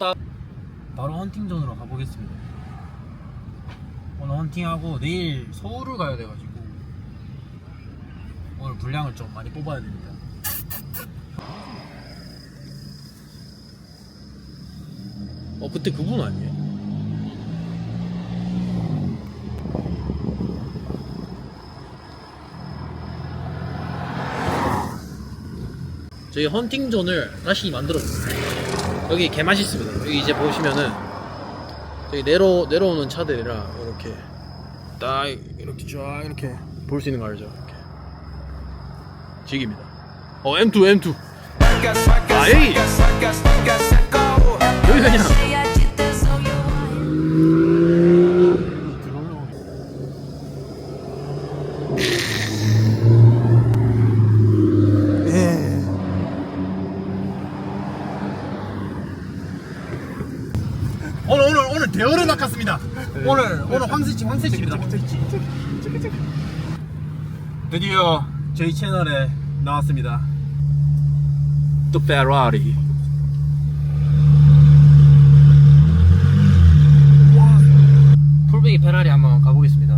뽀다 바로 헌팅존으로 가보겠습니다. 오늘 헌팅하고 내일 서울을 가야 돼가지고 오늘 분량을 좀 많이 뽑아야 됩니다. 어 그때 그분 아니에요? 저희 헌팅존을 다시 만들었어요. 여기 개 맛있습니다. 여기 이제 보시면은 여기 내려 내려오는 차들이랑 이렇게 딱 이렇게 쫙 이렇게 볼 수 있는 거 알죠? 이렇게 직입니다. 어 M2 M2 아 여기 여기 그냥 오늘 오늘 오늘 낚았습니다. 오늘 오늘 황새치입니다. 황새치. 드디어 저희 채널에 나왔습니다. 또 페라리. 풀베이 페라리 한번 가보겠습니다.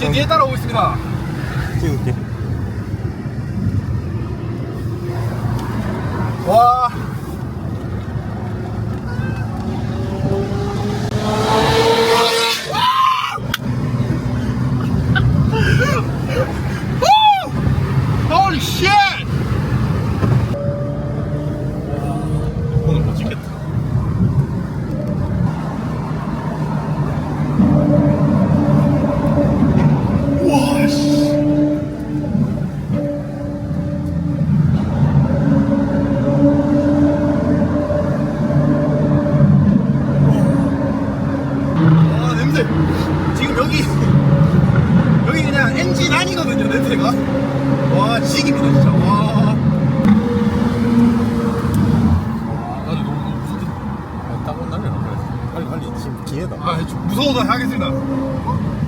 제 뒤에 따라오고 있습니다. 찍을게. 와. Holy shit! 오늘 못 찍겠다. 와, 씨. 아, 냄새. 지금 여기, 여기 그냥 엔진 아니거든요, 냄새가. 와, 지깁니다, 진짜. 와. 나도 너무 무섭다. 딱 온다면 그래. 빨리 빨리 지금 기회다. 아, 좀 무서워서 하겠습니다. 와!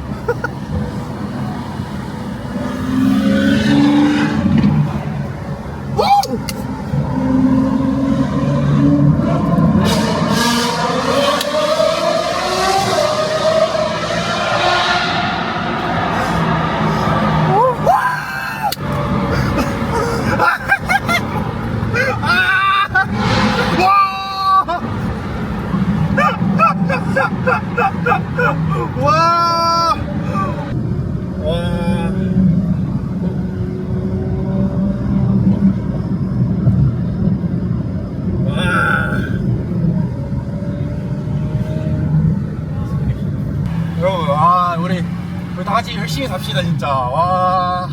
열심히 삽시다, 진짜. 와.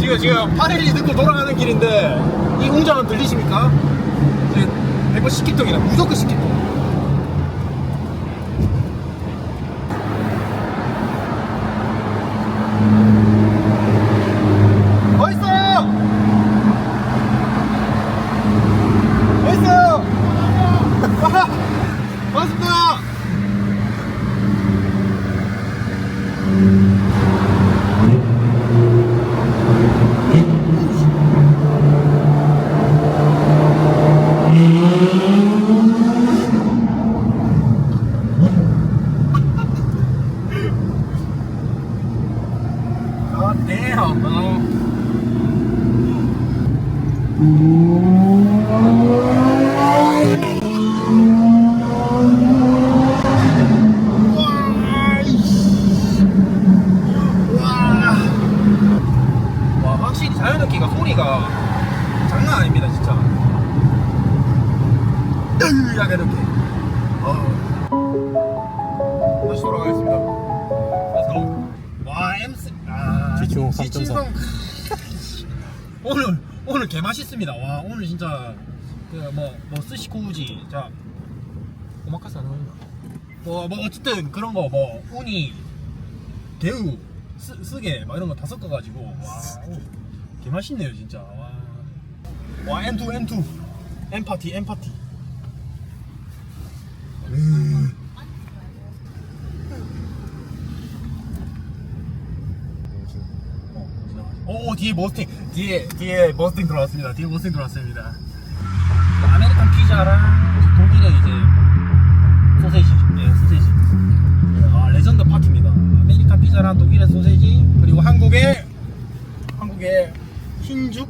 지금, 지금, 파렐리 듣고 돌아가는 길인데, 이 공장은 들리십니까? 100번 10기통이라 무조건 10기통. 굴리다가 이렇게 어. 다시 돌아가겠습니다. 와 MC 아, 지충 3.4 오늘 오늘 개 맛있습니다. 와 오늘 진짜 그뭐뭐 뭐 스시 구우지. 자. 오마카스 안 하는가 뭐, 뭐 어쨌든 그런 거 뭐 우니 대우 쓰, 쓰게 막 이런 거 다 섞어가지고. 와 개맛있네요 진짜. 와, 와 M2 M2 엠파티 엠파티. 오 뒤에 머스팅 뒤에 뒤에 머스팅 들어왔습니다. 뒤에 머스팅 들어왔습니다. 아메리칸 피자랑 독일의 이제 소세지 예 소세지. 예, 아 레전드 파티입니다. 아메리칸 피자랑 독일의 소세지 그리고 한국의 한국의 흰죽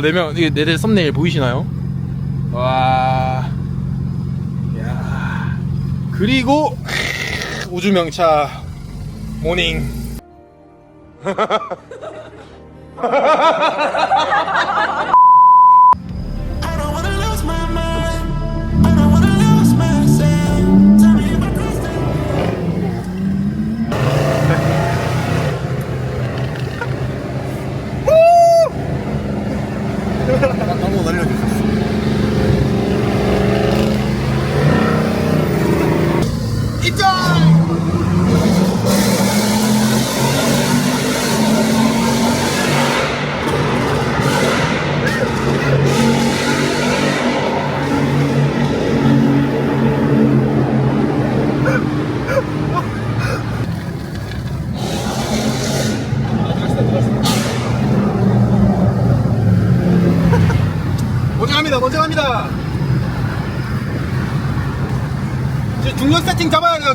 와, 네 명, 이게 네대 썸네일 보이시나요? 와. 야. 그리고 우주명차 모닝.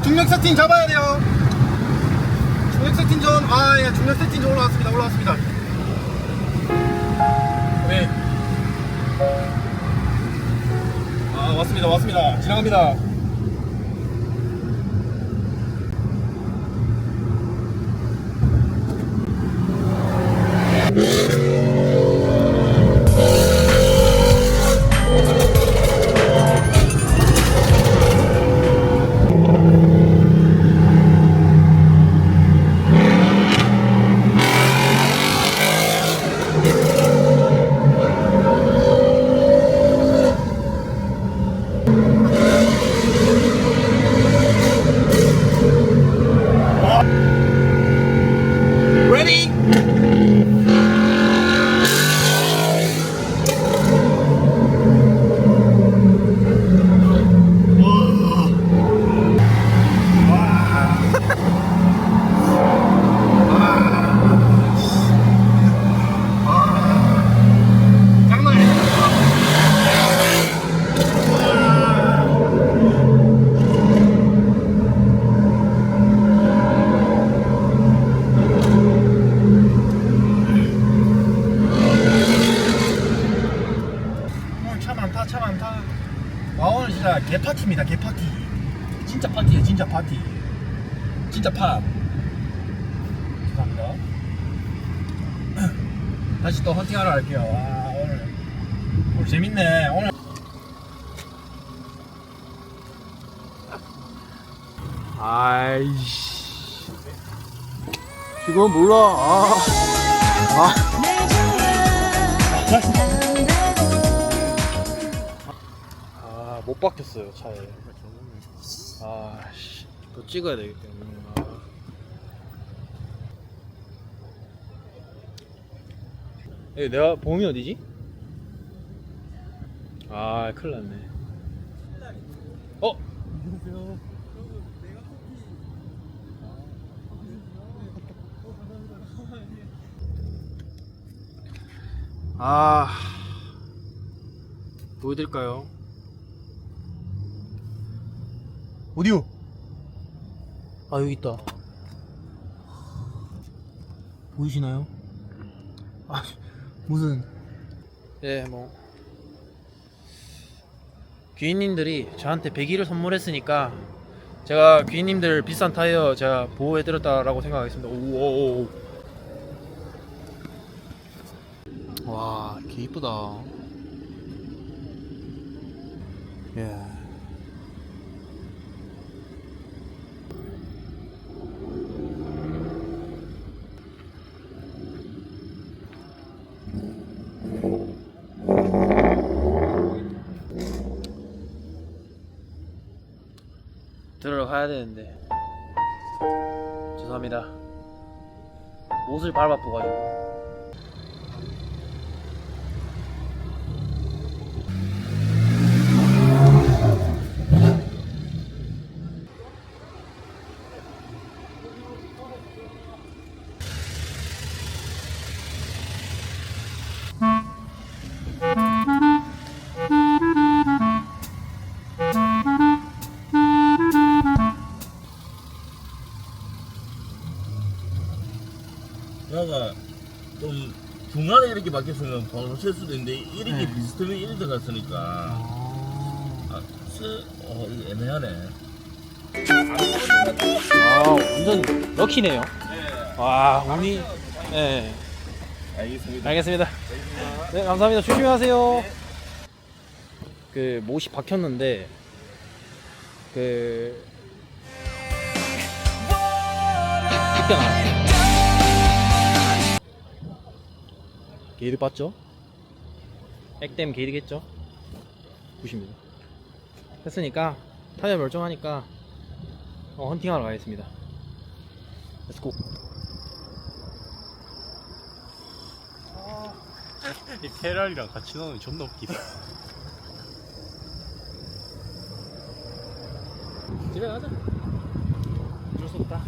중력 세팅 잡아야 돼요. 중력 세팅 존, 아, 예, 중력 세팅 존 올라왔습니다. 올라왔습니다. 네. 아, 왔습니다. 왔습니다. 지나갑니다. Ready? 개파티입니다. 개파티. 진짜 파티에요 진짜 파티. 진짜 팝 죄송합니다. 다시 또 헌팅하러 갈게요. 와 오늘 오늘 재밌네. 오늘. 아이씨. 이건 몰라. 아. 아. 못 박혔어요, 차에. 아, 씨. 또 찍어야 되기 때문에. 아. 여기 내가 보험이 어디지? 아, 큰일 났네. 어? 아, 보여드릴까요? 어디요? 아 여기 있다. 보이시나요? 아 무슨? 예 뭐. 귀인님들이 저한테 100일을 선물했으니까 제가 귀인님들 비싼 타이어 제가 보호해드렸다라고 생각하겠습니다. 오오오. 와, 개 이쁘다. 예. 들어가야 되는데 죄송합니다. 옷을 밟아보가지고. 1기 바뀌었으면 바로 셀 수도 있는데 1기 네. 비슷하면 1이 들어갔으니까 아, 세, 어, 이거 애매하네 아 완전 럭키네요 와 운이 예 알겠습니다 알겠습니다 네 감사합니다 조심하세요 그 못이 박혔는데 그 쉽게 나왔어요 게이드 봤죠? 액땜 게이드겠죠? 보십니다. 했으니까 타이어 멀쩡하니까 어, 헌팅하러 가겠습니다. 렛츠고. 이 페라리랑 같이 나오는 존나 웃기다. 집에 가자. 어쩔 수 없다.